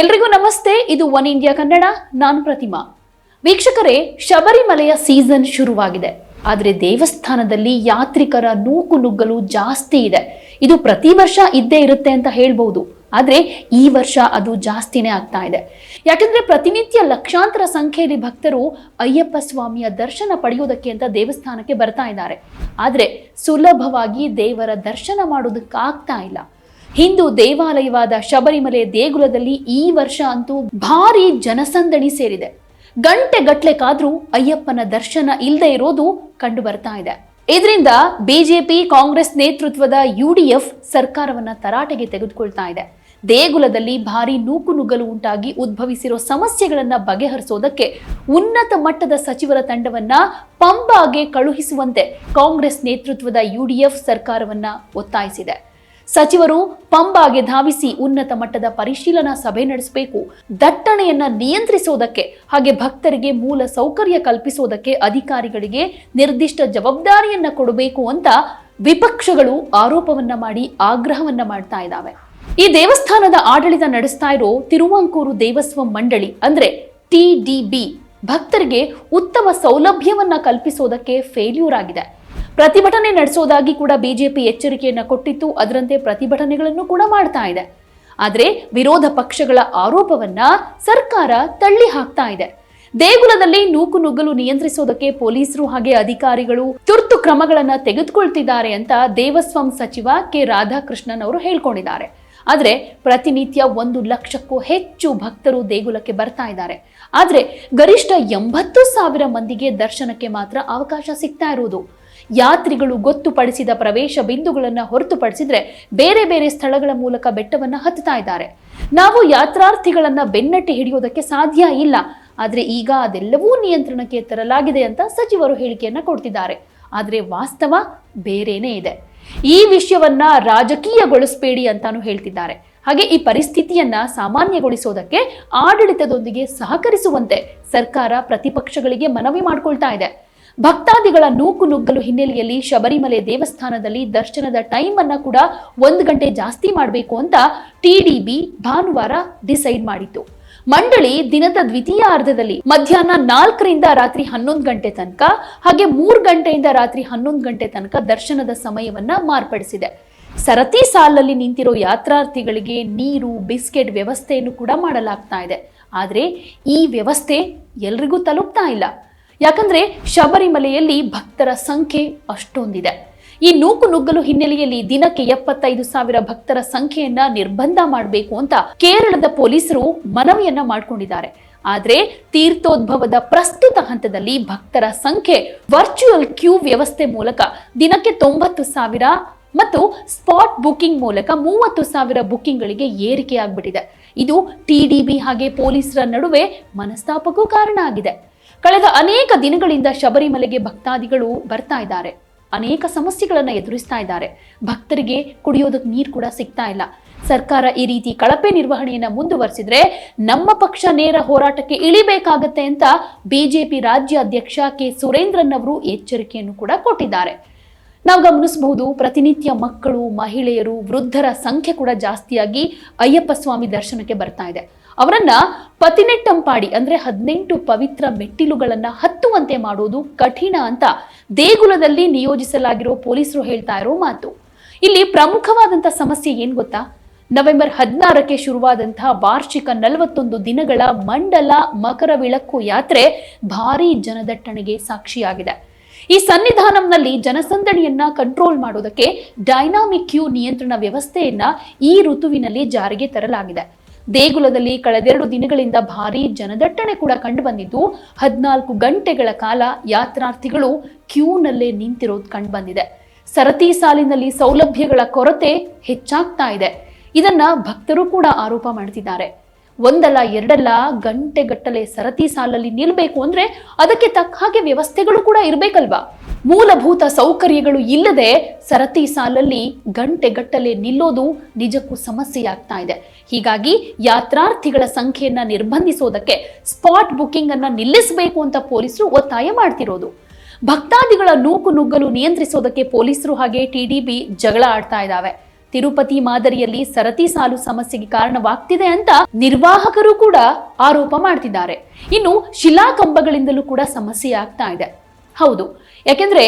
ಎಲ್ರಿಗೂ ನಮಸ್ತೆ, ಇದು ಒನ್ ಇಂಡಿಯಾ ಕನ್ನಡ, ನಾನು ಪ್ರತಿಮಾ. ವೀಕ್ಷಕರೇ, ಶಬರಿಮಲೆಯ ಸೀಸನ್ ಶುರುವಾಗಿದೆ. ಆದರೆ ದೇವಸ್ಥಾನದಲ್ಲಿ ಯಾತ್ರಿಕರ ನೂಕು ನುಗ್ಗಲು ಜಾಸ್ತಿ ಇದೆ. ಇದು ಪ್ರತಿ ವರ್ಷ ಇದ್ದೇ ಇರುತ್ತೆ ಅಂತ ಹೇಳ್ಬಹುದು ಆದರೆ ಈ ವರ್ಷ ಅದು ಜಾಸ್ತಿನೇ ಆಗ್ತಾ ಇದೆ. ಯಾಕಂದ್ರೆ ಪ್ರತಿನಿತ್ಯ ಲಕ್ಷಾಂತರ ಸಂಖ್ಯೆಯಲ್ಲಿ ಭಕ್ತರು ಅಯ್ಯಪ್ಪ ಸ್ವಾಮಿಯ ದರ್ಶನ ಪಡೆಯೋದಕ್ಕೆ ಅಂತ ದೇವಸ್ಥಾನಕ್ಕೆ ಬರ್ತಾ ಇದ್ದಾರೆ. ಆದರೆ ಸುಲಭವಾಗಿ ದೇವರ ದರ್ಶನ ಮಾಡೋದಕ್ಕಾಗ್ತಾ ಇಲ್ಲ. ಹಿಂದೂ ದೇವಾಲಯವಾದ ಶಬರಿಮಲೆ ದೇಗುಲದಲ್ಲಿ ಈ ವರ್ಷ ಅಂತೂ ಭಾರಿ ಜನಸಂದಣಿ ಸೇರಿದೆ. ಗಂಟೆ ಗಟ್ಲೆಕಾದ್ರೂ ಅಯ್ಯಪ್ಪನ ದರ್ಶನ ಇಲ್ಲದೆ ಇರೋದು ಕಂಡು ಬರ್ತಾ ಇದೆ. ಇದರಿಂದ ಬಿಜೆಪಿ, ಕಾಂಗ್ರೆಸ್ ನೇತೃತ್ವದ ಯುಡಿಎಫ್ ಸರ್ಕಾರವನ್ನ ತರಾಟೆಗೆ ತೆಗೆದುಕೊಳ್ತಾ ಇದೆ. ದೇಗುಲದಲ್ಲಿ ಭಾರಿ ನೂಕುನುಗ್ಗಲು ಉಂಟಾಗಿ ಉದ್ಭವಿಸಿರೋ ಸಮಸ್ಯೆಗಳನ್ನ ಬಗೆಹರಿಸೋದಕ್ಕೆ ಉನ್ನತ ಮಟ್ಟದ ಸಚಿವರ ತಂಡವನ್ನ ಪಂಬಾಗೆ ಕಳುಹಿಸುವಂತೆ ಕಾಂಗ್ರೆಸ್ ನೇತೃತ್ವದ ಯುಡಿಎಫ್ ಸರ್ಕಾರವನ್ನ ಒತ್ತಾಯಿಸಿದೆ. ಸಚಿವರು ಪಂಬಾಗೆ ಧಾವಿಸಿ ಉನ್ನತ ಮಟ್ಟದ ಪರಿಶೀಲನಾ ಸಭೆ ನಡೆಸಬೇಕು. ದಟ್ಟಣೆಯನ್ನ ನಿಯಂತ್ರಿಸೋದಕ್ಕೆ ಹಾಗೆ ಭಕ್ತರಿಗೆ ಮೂಲ ಸೌಕರ್ಯ ಕಲ್ಪಿಸೋದಕ್ಕೆ ಅಧಿಕಾರಿಗಳಿಗೆ ನಿರ್ದಿಷ್ಟ ಜವಾಬ್ದಾರಿಯನ್ನ ಕೊಡಬೇಕು ಅಂತ ವಿಪಕ್ಷಗಳು ಆರೋಪವನ್ನ ಮಾಡಿ ಆಗ್ರಹವನ್ನ ಮಾಡ್ತಾ ಇದ್ದಾವೆ. ಈ ದೇವಸ್ಥಾನದ ಆಡಳಿತ ನಡೆಸ್ತಾ ಇರೋ ತಿರುವಂಕೂರು ದೇವಸ್ವ ಮಂಡಳಿ ಅಂದ್ರೆ ಟಿಡಿಬಿ ಭಕ್ತರಿಗೆ ಉತ್ತಮ ಸೌಲಭ್ಯವನ್ನ ಕಲ್ಪಿಸೋದಕ್ಕೆ ಫೇಲ್ಯೂರ್ ಆಗಿದೆ. ಪ್ರತಿಭಟನೆ ನಡೆಸೋದಾಗಿ ಕೂಡ ಬಿಜೆಪಿ ಎಚ್ಚರಿಕೆಯನ್ನ ಕೊಟ್ಟಿತ್ತು. ಅದರಂತೆ ಪ್ರತಿಭಟನೆಗಳನ್ನು ಕೂಡ ಮಾಡ್ತಾ ಇದೆ. ಆದರೆ ವಿರೋಧ ಪಕ್ಷಗಳ ಆರೋಪವನ್ನ ಸರ್ಕಾರ ತಳ್ಳಿ ಹಾಕ್ತಾ ಇದೆ. ದೇಗುಲದಲ್ಲಿ ನೂಕು ನುಗ್ಗಲು ನಿಯಂತ್ರಿಸೋದಕ್ಕೆ ಪೊಲೀಸರು ಹಾಗೆ ಅಧಿಕಾರಿಗಳು ತುರ್ತು ಕ್ರಮಗಳನ್ನ ತೆಗೆದುಕೊಳ್ತಿದ್ದಾರೆ ಅಂತ ದೇವಸ್ವಂ ಸಚಿವ ಕೆ. ರಾಧಾಕೃಷ್ಣನ್ ಅವರು ಹೇಳ್ಕೊಂಡಿದ್ದಾರೆ. ಆದ್ರೆ ಪ್ರತಿನಿತ್ಯ ಒಂದು ಲಕ್ಷಕ್ಕೂ ಹೆಚ್ಚು ಭಕ್ತರು ದೇಗುಲಕ್ಕೆ ಬರ್ತಾ ಇದ್ದಾರೆ. ಆದ್ರೆ ಗರಿಷ್ಠ ಎಂಬತ್ತು ಸಾವಿರ ಮಂದಿಗೆ ದರ್ಶನಕ್ಕೆ ಮಾತ್ರ ಅವಕಾಶ ಸಿಗ್ತಾ ಇರುವುದು. ಯಾತ್ರಿಗಳು ಗೊತ್ತುಪಡಿಸಿದ ಪ್ರವೇಶ ಬಿಂದುಗಳನ್ನು ಹೊರತುಪಡಿಸಿದ್ರೆ ಬೇರೆ ಬೇರೆ ಸ್ಥಳಗಳ ಮೂಲಕ ಬೆಟ್ಟವನ್ನು ಹತ್ತುತ್ತಾ ಇದ್ದಾರೆ. ನಾವು ಯಾತ್ರಾರ್ಥಿಗಳನ್ನ ಬೆನ್ನಟ್ಟಿ ಹಿಡಿಯೋದಕ್ಕೆ ಸಾಧ್ಯ ಇಲ್ಲ. ಆದರೆ ಈಗ ಅದೆಲ್ಲವೂ ನಿಯಂತ್ರಣಕ್ಕೆ ತರಲಾಗಿದೆ ಅಂತ ಸಚಿವರು ಹೇಳಿಕೆಯನ್ನ ಕೊಡ್ತಿದ್ದಾರೆ. ಆದರೆ ವಾಸ್ತವ ಬೇರೇನೇ ಇದೆ. ಈ ವಿಷಯವನ್ನ ರಾಜಕೀಯಗೊಳಿಸಬೇಡಿ ಅಂತಾನು ಹೇಳ್ತಿದ್ದಾರೆ. ಹಾಗೆ ಈ ಪರಿಸ್ಥಿತಿಯನ್ನ ಸಾಮಾನ್ಯಗೊಳಿಸೋದಕ್ಕೆ ಆಡಳಿತದೊಂದಿಗೆ ಸಹಕರಿಸುವಂತೆ ಸರ್ಕಾರ ಪ್ರತಿಪಕ್ಷಗಳಿಗೆ ಮನವಿ ಮಾಡ್ಕೊಳ್ತಾ ಇದೆ. ಭಕ್ತಾದಿಗಳ ನೂಕು ನುಗ್ಗಲು ಹಿನ್ನೆಲೆಯಲ್ಲಿ ಶಬರಿಮಲೆ ದೇವಸ್ಥಾನದಲ್ಲಿ ದರ್ಶನದ ಟೈಮ್ ಅನ್ನ ಕೂಡ ಒಂದು ಗಂಟೆ ಜಾಸ್ತಿ ಮಾಡಬೇಕು ಅಂತ ಟಿಡಿಬಿ ಭಾನುವಾರ ಡಿಸೈಡ್ ಮಾಡಿತು ಮಂಡಳಿ ದಿನದ ದ್ವಿತೀಯ ಅರ್ಧದಲ್ಲಿ ಮಧ್ಯಾಹ್ನ ನಾಲ್ಕರಿಂದ ರಾತ್ರಿ ಹನ್ನೊಂದು ಗಂಟೆ ತನಕ ಹಾಗೆ ಮೂರು ಗಂಟೆಯಿಂದ ರಾತ್ರಿ ಹನ್ನೊಂದು ಗಂಟೆ ತನಕ ದರ್ಶನದ ಸಮಯವನ್ನ ಮಾರ್ಪಡಿಸಿದೆ. ಸರತಿ ಸಾಲಲ್ಲಿ ನಿಂತಿರೋ ಯಾತ್ರಾರ್ಥಿಗಳಿಗೆ ನೀರು, ಬಿಸ್ಕೆಟ್ ವ್ಯವಸ್ಥೆಯನ್ನು ಕೂಡ ಮಾಡಲಾಗ್ತಾ ಇದೆ. ಆದರೆ ಈ ವ್ಯವಸ್ಥೆ ಎಲ್ರಿಗೂ ತಲುಪ್ತಾ ಇಲ್ಲ. ಯಾಕಂದ್ರೆ ಶಬರಿಮಲೆಯಲ್ಲಿ ಭಕ್ತರ ಸಂಖ್ಯೆ ಅಷ್ಟೊಂದಿದೆ. ಈ ನೂಕು ನುಗ್ಗಲು ಹಿನ್ನೆಲೆಯಲ್ಲಿ ದಿನಕ್ಕೆ ಎಪ್ಪತ್ತೈದು ಸಾವಿರ ಭಕ್ತರ ಸಂಖ್ಯೆಯನ್ನ ನಿರ್ಬಂಧ ಮಾಡಬೇಕು ಅಂತ ಕೇರಳದ ಪೊಲೀಸರು ಮನವಿಯನ್ನ ಮಾಡಿಕೊಂಡಿದ್ದಾರೆ. ಆದ್ರೆ ತೀರ್ಥೋದ್ಭವದ ಪ್ರಸ್ತುತ ಹಂತದಲ್ಲಿ ಭಕ್ತರ ಸಂಖ್ಯೆ ವರ್ಚುವಲ್ ಕ್ಯೂ ವ್ಯವಸ್ಥೆ ಮೂಲಕ ದಿನಕ್ಕೆ ತೊಂಬತ್ತು ಸಾವಿರ ಮತ್ತು ಸ್ಪಾಟ್ ಬುಕಿಂಗ್ ಮೂಲಕ ಮೂವತ್ತು ಸಾವಿರ ಬುಕಿಂಗ್ಗಳಿಗೆ ಏರಿಕೆಯಾಗ್ಬಿಟ್ಟಿದೆ. ಇದು ಟಿಡಿಬಿ ಹಾಗೆ ಪೊಲೀಸರ ನಡುವೆ ಮನಸ್ತಾಪಕ್ಕೂ ಕಾರಣ ಆಗಿದೆ. ಕಳೆದ ಅನೇಕ ದಿನಗಳಿಂದ ಶಬರಿಮಲೆಗೆ ಭಕ್ತಾದಿಗಳು ಬರ್ತಾ ಇದ್ದಾರೆ. ಅನೇಕ ಸಮಸ್ಯೆಗಳನ್ನು ಎದುರಿಸ್ತಾ ಇದ್ದಾರೆ. ಭಕ್ತರಿಗೆ ಕುಡಿಯೋದಕ್ಕೆ ನೀರು ಕೂಡ ಸಿಗ್ತಾ ಇಲ್ಲ. ಸರ್ಕಾರ ಈ ರೀತಿ ಕಳಪೆ ನಿರ್ವಹಣೆಯನ್ನು ಮುಂದುವರಿಸಿದ್ರೆ ನಮ್ಮ ಪಕ್ಷ ನೇರ ಹೋರಾಟಕ್ಕೆ ಇಳಿಬೇಕಾಗತ್ತೆ ಅಂತ ಬಿಜೆಪಿ ರಾಜ್ಯ ಅಧ್ಯಕ್ಷ ಕೆ. ಸುರೇಂದ್ರನ್ ಅವರು ಎಚ್ಚರಿಕೆಯನ್ನು ಕೂಡ ಕೊಟ್ಟಿದ್ದಾರೆ. ನಾವು ಗಮನಿಸಬಹುದು, ಪ್ರತಿನಿತ್ಯ ಮಕ್ಕಳು, ಮಹಿಳೆಯರು, ವೃದ್ಧರ ಸಂಖ್ಯೆ ಕೂಡ ಜಾಸ್ತಿಯಾಗಿ ಅಯ್ಯಪ್ಪ ಸ್ವಾಮಿ ದರ್ಶನಕ್ಕೆ ಬರ್ತಾ ಇದೆ. ಅವರನ್ನ ಪತಿನೆಟ್ಟಂಪಾಡಿ, ಅಂದ್ರೆ ಹದಿನೆಂಟು ಪವಿತ್ರ ಮೆಟ್ಟಿಲುಗಳನ್ನ ಹತ್ತುವಂತೆ ಮಾಡೋದು ಕಠಿಣ ಅಂತ ದೇಗುಲದಲ್ಲಿ ನಿಯೋಜಿಸಲಾಗಿರೋ ಪೊಲೀಸರು ಹೇಳ್ತಾ ಇರೋ ಮಾತು. ಇಲ್ಲಿ ಪ್ರಮುಖವಾದಂತ ಸಮಸ್ಯೆ ಏನ್ ಗೊತ್ತಾ? ನವೆಂಬರ್ ಹದಿನಾರಕ್ಕೆ ಶುರುವಾದಂತಹ ವಾರ್ಷಿಕ ನಲವತ್ತೊಂದು ದಿನಗಳ ಮಂಡಲ ಮಕರ ವಿಳಕ್ಕು ಯಾತ್ರೆ ಭಾರಿ ಜನದಟ್ಟಣೆಗೆ ಸಾಕ್ಷಿಯಾಗಿದೆ. ಈ ಸನ್ನಿಧಾನಂನಲ್ಲಿ ಜನಸಂದಣಿಯನ್ನ ಕಂಟ್ರೋಲ್ ಮಾಡೋದಕ್ಕೆ ಡೈನಾಮಿಕ್ ಕ್ಯೂ ನಿಯಂತ್ರಣ ವ್ಯವಸ್ಥೆಯನ್ನ ಈ ಋತುವಿನಲ್ಲಿ ಜಾರಿಗೆ ತರಲಾಗಿದೆ. ದೇಗುಲದಲ್ಲಿ ಕಳೆದೆರಡು ದಿನಗಳಿಂದ ಭಾರೀ ಜನದಟ್ಟಣೆ ಕೂಡ ಕಂಡುಬಂದಿದ್ದು ಹದಿನಾಲ್ಕು ಗಂಟೆಗಳ ಕಾಲ ಯಾತ್ರಾರ್ಥಿಗಳು ಕ್ಯೂನಲ್ಲೇ ನಿಂತಿರೋದು ಕಂಡುಬಂದಿದೆ ಸರತಿ ಸಾಲಿನಲ್ಲಿ ಸೌಲಭ್ಯಗಳ ಕೊರತೆ ಹೆಚ್ಚಾಗ್ತಾ ಇದೆ. ಇದನ್ನ ಭಕ್ತರು ಕೂಡ ಆರೋಪ ಮಾಡ್ತಿದ್ದಾರೆ. ಒಂದಲ್ಲ, ಎರಡಲ್ಲ ಗಂಟೆಗಟ್ಟಲೆ ಸರತಿ ಸಾಲಲ್ಲಿ ನಿಲ್ಬೇಕು ಅಂದ್ರೆ ಅದಕ್ಕೆ ತಕ್ಕ ಹಾಗೆ ವ್ಯವಸ್ಥೆಗಳು ಕೂಡ ಇರ್ಬೇಕಲ್ವಾ? ಮೂಲಭೂತ ಸೌಕರ್ಯಗಳು ಇಲ್ಲದೆ ಸರತಿ ಸಾಲಲ್ಲಿ ಗಂಟೆಗಟ್ಟಲೆ ನಿಲ್ಲೋದು ನಿಜಕ್ಕೂ ಸಮಸ್ಯೆಯಾಗ್ತಾ ಇದೆ. ಹೀಗಾಗಿ ಯಾತ್ರಾರ್ಥಿಗಳ ಸಂಖ್ಯೆಯನ್ನ ನಿರ್ಬಂಧಿಸೋದಕ್ಕೆ ಸ್ಪಾಟ್ ಬುಕಿಂಗ್ ಅನ್ನ ನಿಲ್ಲಿಸಬೇಕು ಅಂತ ಪೊಲೀಸರು ಒತ್ತಾಯ ಮಾಡ್ತಿರೋದು. ಭಕ್ತಾದಿಗಳ ನೂಕು ನುಗ್ಗಲು ನಿಯಂತ್ರಿಸೋದಕ್ಕೆ ಪೊಲೀಸರು ಹಾಗೆ ಟಿಡಿಬಿ ಜಗಳ ಆಡ್ತಾ ಇದ್ದಾವೆ ತಿರುಪತಿ ಮಾದರಿಯಲ್ಲಿ ಸರತಿ ಸಾಲು ಸಮಸ್ಯೆಗೆ ಕಾರಣವಾಗ್ತಿದೆ ಅಂತ ನಿರ್ವಾಹಕರು ಕೂಡ ಆರೋಪ ಮಾಡ್ತಿದ್ದಾರೆ. ಇನ್ನು ಶಿಲಾಕಂಬಗಳಿಂದಲೂ ಕೂಡ ಸಮಸ್ಯೆ ಆಗ್ತಾ ಇದೆ. ಹೌದು. ಯಾಕೆಂದ್ರೆ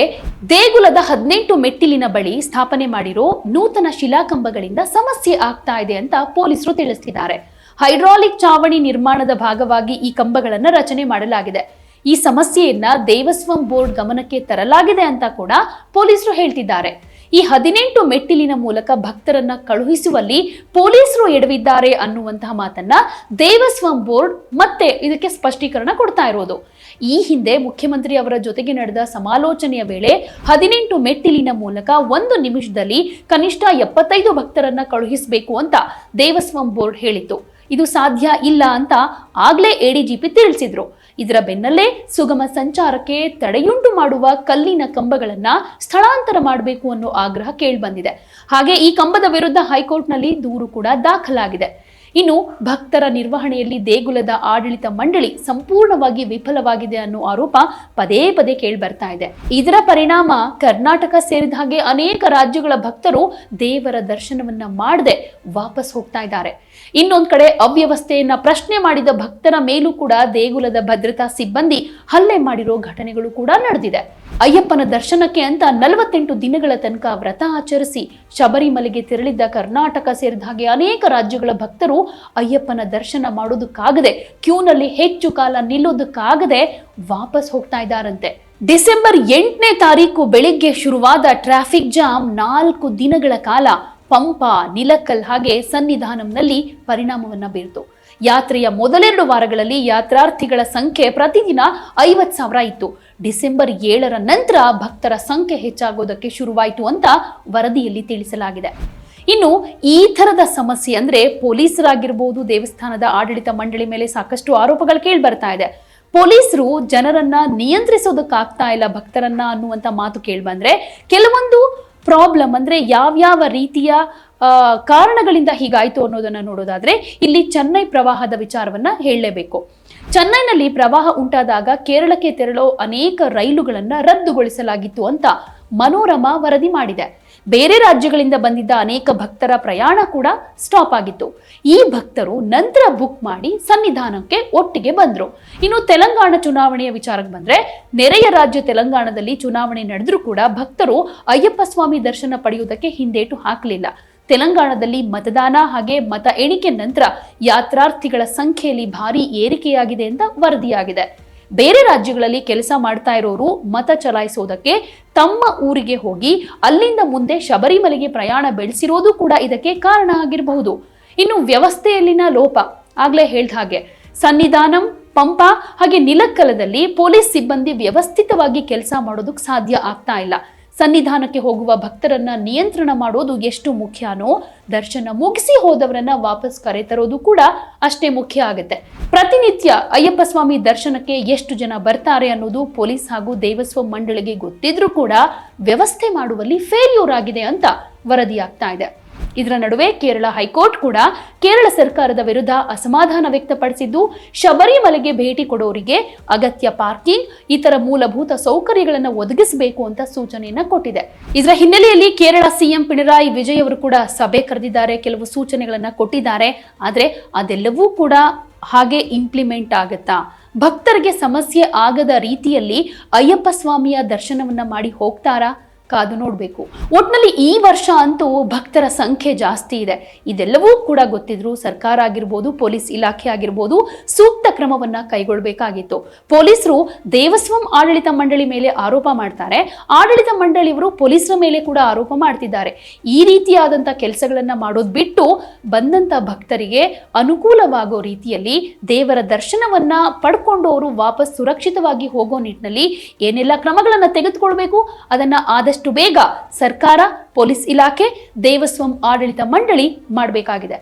ದೇಗುಲದ ಹದಿನೆಂಟು ಮೆಟ್ಟಿಲಿನ ಬಳಿ ಸ್ಥಾಪನೆ ಮಾಡಿರೋ ನೂತನ ಶಿಲಾಕಂಬಗಳಿಂದ ಸಮಸ್ಯೆ ಆಗ್ತಾ ಇದೆ ಅಂತ ಪೊಲೀಸರು ತಿಳಿಸಿದ್ದಾರೆ ಹೈಡ್ರಾಲಿಕ್ ಚಾವಣಿ ನಿರ್ಮಾಣದ ಭಾಗವಾಗಿ ಈ ಕಂಬಗಳನ್ನು ರಚನೆ ಮಾಡಲಾಗಿದೆ. ಈ ಸಮಸ್ಯೆಯನ್ನ ದೇವಸ್ವಂ ಬೋರ್ಡ್ ಗಮನಕ್ಕೆ ತರಲಾಗಿದೆ ಅಂತ ಕೂಡ ಪೊಲೀಸರು ಹೇಳ್ತಿದ್ದಾರೆ. ಈ ಹದಿನೆಂಟು ಮೆಟ್ಟಿಲಿನ ಮೂಲಕ ಭಕ್ತರನ್ನ ಕಳುಹಿಸುವಲ್ಲಿ ಪೊಲೀಸರು ಎಡವಿದ್ದಾರೆ ಅನ್ನುವಂತಹ ಮಾತನ್ನ ದೇವಸ್ವಂ ಬೋರ್ಡ್ ಮತ್ತೆ ಇದಕ್ಕೆ ಸ್ಪಷ್ಟೀಕರಣ ಕೊಡ್ತಾ ಇರೋದು. ಈ ಹಿಂದೆ ಮುಖ್ಯಮಂತ್ರಿ ಅವರ ಜೊತೆಗೆ ನಡೆದ ಸಮಾಲೋಚನೆಯ ವೇಳೆ ಹದಿನೆಂಟು ಮೆಟ್ಟಿಲಿನ ಮೂಲಕ ಒಂದು ನಿಮಿಷದಲ್ಲಿ ಕನಿಷ್ಠ ಎಪ್ಪತ್ತೈದು ಭಕ್ತರನ್ನ ಕಳುಹಿಸಬೇಕು ಅಂತ ದೇವಸ್ವಂ ಬೋರ್ಡ್ ಹೇಳಿತ್ತು. ಇದು ಸಾಧ್ಯ ಇಲ್ಲ ಅಂತ ಆಗ್ಲೇ ಎಡಿಜಿಪಿ ತಿಳಿಸಿದ್ರು. ಇದರ ಬೆನ್ನಲ್ಲೇ ಸುಗಮ ಸಂಚಾರಕ್ಕೆ ತಡೆಯುಂಟು ಮಾಡುವ ಕಲ್ಲಿನ ಕಂಬಗಳನ್ನ ಸ್ಥಳಾಂತರ ಮಾಡಬೇಕು ಅನ್ನೋ ಆಗ್ರಹ ಕೇಳಿಬಂದಿದೆ. ಹಾಗೆ ಈ ಕಂಬದ ವಿರುದ್ಧ ಹೈಕೋರ್ಟ್ನಲ್ಲಿ ದೂರು ಕೂಡ ದಾಖಲಾಗಿದೆ. ಇನ್ನು ಭಕ್ತರ ನಿರ್ವಹಣೆಯಲ್ಲಿ ದೇಗುಲದ ಆಡಳಿತ ಮಂಡಳಿ ಸಂಪೂರ್ಣವಾಗಿ ವಿಫಲವಾಗಿದೆ ಅನ್ನೋ ಆರೋಪ ಪದೇ ಪದೇ ಕೇಳಿ ಬರ್ತಾ ಇದೆ. ಇದರ ಪರಿಣಾಮ ಕರ್ನಾಟಕ ಸೇರಿದ ಹಾಗೆ ಅನೇಕ ರಾಜ್ಯಗಳ ಭಕ್ತರು ದೇವರ ದರ್ಶನವನ್ನ ಮಾಡದೆ ವಾಪಸ್ ಹೋಗ್ತಾ ಇದ್ದಾರೆ. ಇನ್ನೊಂದ್ ಕಡೆ ಅವ್ಯವಸ್ಥೆಯನ್ನ ಪ್ರಶ್ನೆ ಮಾಡಿದ ಭಕ್ತರ ಮೇಲೂ ಕೂಡ ದೇಗುಲದ ಭದ್ರತಾ ಸಿಬ್ಬಂದಿ ಹಲ್ಲೆ ಮಾಡಿರೋ ಘಟನೆಗಳು ಕೂಡ ನಡೆದಿದೆ. ಅಯ್ಯಪ್ಪನ ದರ್ಶನಕ್ಕೆ ಅಂತ ನಲವತ್ತೆಂಟು ದಿನಗಳ ತನಕ ವ್ರತ ಆಚರಿಸಿ ಶಬರಿಮಲೆಗೆ ತೆರಳಿದ್ದ ಕರ್ನಾಟಕ ಸೇರಿದ ಹಾಗೆ ಅನೇಕ ರಾಜ್ಯಗಳ ಭಕ್ತರು ಅಯ್ಯಪ್ಪನ ದರ್ಶನ ಮಾಡೋದಕ್ಕಾಗದೆ ಕ್ಯೂನಲ್ಲಿ ಹೆಚ್ಚು ಕಾಲ ನಿಲ್ಲೋದಕ್ಕಾಗದೆ ವಾಪಸ್ ಹೋಗ್ತಾ ಇದ್ದಾರಂತೆ. ಡಿಸೆಂಬರ್ ಎಂಟನೇ ತಾರೀಕು ಬೆಳಿಗ್ಗೆ ಶುರುವಾದ ಟ್ರಾಫಿಕ್ ಜಾಮ್ ನಾಲ್ಕು ದಿನಗಳ ಕಾಲ ಪಂಪ ನಿಲಕ್ಕಲ್ ಹಾಗೆ ಸನ್ನಿಧಾನಂನಲ್ಲಿ ಪರಿಣಾಮವನ್ನ ಬೀರ್ತು. ಯಾತ್ರೆಯ ಮೊದಲೆರಡು ವಾರಗಳಲ್ಲಿ ಯಾತ್ರಾರ್ಥಿಗಳ ಸಂಖ್ಯೆ ಪ್ರತಿದಿನ ಐವತ್ ಸಾವಿರ ಇತ್ತು. ಡಿಸೆಂಬರ್ ಏಳರ ನಂತರ ಭಕ್ತರ ಸಂಖ್ಯೆ ಹೆಚ್ಚಾಗೋದಕ್ಕೆ ಶುರುವಾಯಿತು ಅಂತ ವರದಿಯಲ್ಲಿ ತಿಳಿಸಲಾಗಿದೆ. ಇನ್ನು ಈ ಥರದ ಸಮಸ್ಯೆ ಅಂದ್ರೆ ಪೊಲೀಸರಾಗಿರ್ಬೋದು ದೇವಸ್ಥಾನದ ಆಡಳಿತ ಮಂಡಳಿ ಮೇಲೆ ಸಾಕಷ್ಟು ಆರೋಪಗಳು ಕೇಳಿ ಬರ್ತಾ ಇದೆ. ಪೊಲೀಸರು ಜನರನ್ನ ನಿಯಂತ್ರಿಸೋದಕ್ಕಾಗ್ತಾ ಇಲ್ಲ ಭಕ್ತರನ್ನ ಅನ್ನುವಂತ ಮಾತು ಕೇಳಿ ಬಂದ್ರೆ ಕೆಲವೊಂದು ಪ್ರಾಬ್ಲಮ್ ಅಂದ್ರೆ ಯಾವ್ಯಾವ ರೀತಿಯ ಕಾರಣಗಳಿಂದ ಹೀಗಾಯಿತು ಅನ್ನೋದನ್ನ ನೋಡೋದಾದ್ರೆ ಇಲ್ಲಿ ಚೆನ್ನೈ ಪ್ರವಾಹದ ವಿಚಾರವನ್ನ ಹೇಳಲೇಬೇಕು. ಚೆನ್ನೈನಲ್ಲಿ ಪ್ರವಾಹ ಉಂಟಾದಾಗ ಕೇರಳಕ್ಕೆ ತೆರಳೋ ಅನೇಕ ರೈಲುಗಳನ್ನ ರದ್ದುಗೊಳಿಸಲಾಗಿತ್ತು ಅಂತ ಮನೋರಮಾ ವರದಿ ಮಾಡಿದೆ. ಬೇರೆ ರಾಜ್ಯಗಳಿಂದ ಬಂದಿದ್ದ ಅನೇಕ ಭಕ್ತರ ಪ್ರಯಾಣ ಕೂಡ ಸ್ಟಾಪ್ ಆಗಿತ್ತು. ಈ ಭಕ್ತರು ನಂತರ ಬುಕ್ ಮಾಡಿ ಸನ್ನಿಧಾನಕ್ಕೆ ಒಟ್ಟಿಗೆ ಬಂದರು. ಇನ್ನು ತೆಲಂಗಾಣ ಚುನಾವಣೆಯ ವಿಚಾರಕ್ಕೆ ಬಂದ್ರೆ ನೆರೆಯ ರಾಜ್ಯ ತೆಲಂಗಾಣದಲ್ಲಿ ಚುನಾವಣೆ ನಡೆದ್ರೂ ಕೂಡ ಭಕ್ತರು ಅಯ್ಯಪ್ಪ ಸ್ವಾಮಿ ದರ್ಶನ ಪಡೆಯುವುದಕ್ಕೆ ಹಿಂದೇಟು ಹಾಕಲಿಲ್ಲ. ತೆಲಂಗಾಣದಲ್ಲಿ ಮತದಾನ ಹಾಗೆ ಮತ ಎಣಿಕೆ ನಂತರ ಯಾತ್ರಾರ್ಥಿಗಳ ಸಂಖ್ಯೆಯಲ್ಲಿ ಭಾರಿ ಏರಿಕೆಯಾಗಿದೆ ಅಂತ ವರದಿಯಾಗಿದೆ. ಬೇರೆ ರಾಜ್ಯಗಳಲ್ಲಿ ಕೆಲಸ ಮಾಡ್ತಾ ಇರೋರು ಮತ ಚಲಾಯಿಸೋದಕ್ಕೆ ತಮ್ಮ ಊರಿಗೆ ಹೋಗಿ ಅಲ್ಲಿಂದ ಮುಂದೆ ಶಬರಿಮಲೆಗೆ ಪ್ರಯಾಣ ಬೆಳೆಸಿರೋದು ಕೂಡ ಇದಕ್ಕೆ ಕಾರಣ ಆಗಿರಬಹುದು. ಇನ್ನು ವ್ಯವಸ್ಥೆಯಲ್ಲಿನ ಲೋಪ, ಆಗ್ಲೇ ಹೇಳ್ದ ಹಾಗೆ ಸನ್ನಿಧಾನಂ, ಪಂಪ ಹಾಗೆ ನಿಲಕ್ಕಲದಲ್ಲಿ ಪೊಲೀಸ್ ಸಿಬ್ಬಂದಿ ವ್ಯವಸ್ಥಿತವಾಗಿ ಕೆಲಸ ಮಾಡೋದಕ್ಕೆ ಸಾಧ್ಯ ಆಗ್ತಾ ಇಲ್ಲ. ಸನ್ನಿಧಾನಕ್ಕೆ ಹೋಗುವ ಭಕ್ತರನ್ನ ನಿಯಂತ್ರಣ ಮಾಡೋದು ಎಷ್ಟು ಮುಖ್ಯನೋ, ದರ್ಶನ ಮುಗಿಸಿ ಹೋದವರನ್ನ ವಾಪಸ್ ಕರೆತರೋದು ಕೂಡ ಅಷ್ಟೇ ಮುಖ್ಯ ಆಗುತ್ತೆ. ಪ್ರತಿನಿತ್ಯ ಅಯ್ಯಪ್ಪ ಸ್ವಾಮಿ ದರ್ಶನಕ್ಕೆ ಎಷ್ಟು ಜನ ಬರ್ತಾರೆ ಅನ್ನೋದು ಪೊಲೀಸ್ ಹಾಗೂ ದೇವಸ್ವ ಮಂಡಳಿಗೆ ಗೊತ್ತಿದ್ರೂ ಕೂಡ ವ್ಯವಸ್ಥೆ ಮಾಡುವಲ್ಲಿ ಫೇಲ್ಯೂರ್ ಆಗಿದೆ ಅಂತ ವರದಿಯಾಗ್ತಾ ಇದೆ. ಇದರ ನಡುವೆ ಕೇರಳ ಹೈಕೋರ್ಟ್ ಕೂಡ ಕೇರಳ ಸರ್ಕಾರದ ವಿರುದ್ಧ ಅಸಮಾಧಾನ ವ್ಯಕ್ತಪಡಿಸಿದ್ದು, ಶಬರಿಮಲೆಗೆ ಭೇಟಿ ಕೊಡೋರಿಗೆ ಅಗತ್ಯ ಪಾರ್ಕಿಂಗ್, ಇತರ ಮೂಲಭೂತ ಸೌಕರ್ಯಗಳನ್ನು ಒದಗಿಸಬೇಕು ಅಂತ ಸೂಚನೆಯನ್ನ ಕೊಟ್ಟಿದೆ. ಇದರ ಹಿನ್ನೆಲೆಯಲ್ಲಿ ಕೇರಳ ಸಿಎಂ ಪಿಣರಾಯಿ ವಿಜಯ್ ಅವರು ಕೂಡ ಸಭೆ ಕರೆದಿದ್ದಾರೆ, ಕೆಲವು ಸೂಚನೆಗಳನ್ನು ಕೊಟ್ಟಿದ್ದಾರೆ. ಆದರೆ ಅದೆಲ್ಲವೂ ಕೂಡ ಹಾಗೆ ಇಂಪ್ಲಿಮೆಂಟ್ ಆಗುತ್ತಾ? ಭಕ್ತರಿಗೆ ಸಮಸ್ಯೆ ಆಗದ ರೀತಿಯಲ್ಲಿ ಅಯ್ಯಪ್ಪ ಸ್ವಾಮಿಯ ದರ್ಶನವನ್ನ ಮಾಡಿ ಹೋಗ್ತಾರಾ? ಕಾದು ನೋಡಬೇಕು. ಒಟ್ನಲ್ಲಿ ಈ ವರ್ಷ ಅಂತೂ ಭಕ್ತರ ಸಂಖ್ಯೆ ಜಾಸ್ತಿ ಇದೆ. ಇದೆಲ್ಲವೂ ಕೂಡ ಗೊತ್ತಿದ್ರು ಸರ್ಕಾರ ಆಗಿರ್ಬೋದು, ಪೊಲೀಸ್ ಇಲಾಖೆ ಆಗಿರ್ಬೋದು ಸೂಕ್ತ ಕ್ರಮವನ್ನ ಕೈಗೊಳ್ಳಬೇಕಾಗಿತ್ತು ಪೊಲೀಸರು ದೇವಸ್ವಂ ಆಡಳಿತ ಮಂಡಳಿ ಮೇಲೆ ಆರೋಪ ಮಾಡ್ತಾರೆ. ಆಡಳಿತ ಮಂಡಳಿಯವರು ಪೊಲೀಸರ ಮೇಲೆ ಕೂಡ ಆರೋಪ ಮಾಡ್ತಿದ್ದಾರೆ. ಈ ರೀತಿಯಾದಂಥ ಕೆಲಸಗಳನ್ನ ಮಾಡೋದು ಬಿಟ್ಟು ಬಂದಂಥ ಭಕ್ತರಿಗೆ ಅನುಕೂಲವಾಗೋ ರೀತಿಯಲ್ಲಿ ದೇವರ ದರ್ಶನವನ್ನ ಪಡ್ಕೊಂಡು ಅವರು ವಾಪಸ್ ಸುರಕ್ಷಿತವಾಗಿ ಹೋಗೋ ನಿಟ್ಟಿನಲ್ಲಿ ಏನೆಲ್ಲ ಕ್ರಮಗಳನ್ನ ತೆಗೆದುಕೊಳ್ಬೇಕು, ಅದನ್ನ ಆದಷ್ಟು ಬೇಗ ಸರ್ಕಾರ ಪೊಲೀಸ್ ಇಲಾಖೆ ದೇವಸ್ವಂ ಆಡಳಿತ ಮಂಡಳಿ ಮಾಡಬೇಕಾಗಿದೆ.